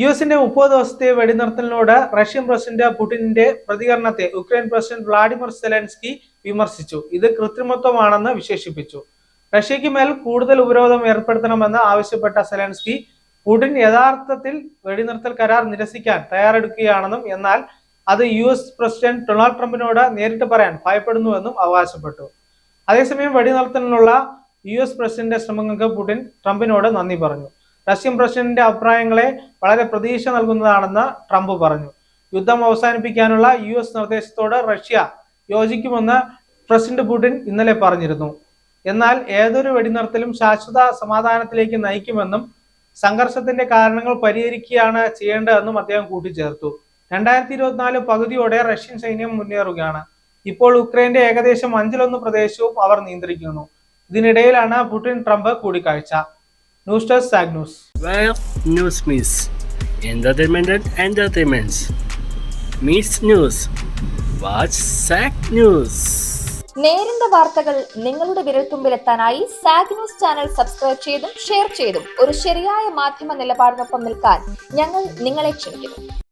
U എസിന്റെ മുപ്പത് ദിവസത്തെ വെടിനിർത്തലിനോട് റഷ്യൻ പ്രസിഡന്റ് പുടിന്റെ പ്രതികരണത്തെ ഉക്രൈൻ പ്രസിഡന്റ് വ്ളാഡിമിർ സെലൻസ്കി വിമർശിച്ചു. ഇത് കൃത്രിമത്വമാണെന്ന് വിശേഷിപ്പിച്ചു. റഷ്യയ്ക്ക് മേൽ കൂടുതൽ ഉപരോധം ഏർപ്പെടുത്തണമെന്ന് ആവശ്യപ്പെട്ട സെലൻസ്കി പുടിൻ യഥാർത്ഥത്തിൽ വെടിനിർത്തൽ കരാർ നിരസിക്കാൻ തയ്യാറെടുക്കുകയാണെന്നും എന്നാൽ അത് യു എസ് പ്രസിഡന്റ് ഡൊണാൾഡ് ട്രംപിനോട് നേരിട്ട് പറയാൻ ഭയപ്പെടുന്നുവെന്നും അവകാശപ്പെട്ടു. അതേസമയം വെടിനിർത്തലിനുള്ള യു എസ് പ്രസിഡന്റിന്റെ ശ്രമങ്ങൾക്ക് പുടിൻ ട്രംപിനോട് നന്ദി പറഞ്ഞു. റഷ്യൻ പ്രസിഡന്റിന്റെ അഭിപ്രായങ്ങളെ വളരെ പ്രതീക്ഷ നൽകുന്നതാണെന്ന് ട്രംപ് പറഞ്ഞു. യുദ്ധം അവസാനിപ്പിക്കാനുള്ള യു എസ് നിർദ്ദേശത്തോട് റഷ്യ യോജിക്കുമെന്ന് പ്രസിഡന്റ് പുടിൻ ഇന്നലെ പറഞ്ഞിരുന്നു. എന്നാൽ ഏതൊരു വെടിനിർത്തലും ശാശ്വത സമാധാനത്തിലേക്ക് നയിക്കുമെന്നും സംഘർഷത്തിന്റെ കാരണങ്ങൾ പരിഹരിക്കുകയാണ് ചെയ്യേണ്ടതെന്നും അദ്ദേഹം കൂട്ടിച്ചേർത്തു. രണ്ടായിരത്തി ഇരുപത്തിനാല് പകുതിയോടെ റഷ്യൻ സൈന്യം മുന്നേറുകയാണ്. ഇപ്പോൾ ഉക്രൈന്റെ ഏകദേശം അഞ്ചിലൊന്ന് പ്രദേശവും അവർ നിയന്ത്രിക്കുന്നു. ഇതിനിടയിലാണ് പുടിൻ ട്രംപ് കൂടിക്കാഴ്ച. News desk zag news Well, news means entertainment and entertainments. Meets news. Watch SAC News. നേരിന്റെ വാർത്തകൾ നിങ്ങളുടെ വിരൽത്തുമ്പിലെത്താനായി സാഗ് ന്യൂസ് ചാനൽ സബ്സ്ക്രൈബ് ചെയ്തും ഷെയർ ചെയ്തും ഒരു ശരിയായ മാധ്യമ നിലപാടിനൊപ്പം നിൽക്കാൻ ഞങ്ങൾ നിങ്ങളെ ക്ഷണിക്കുന്നു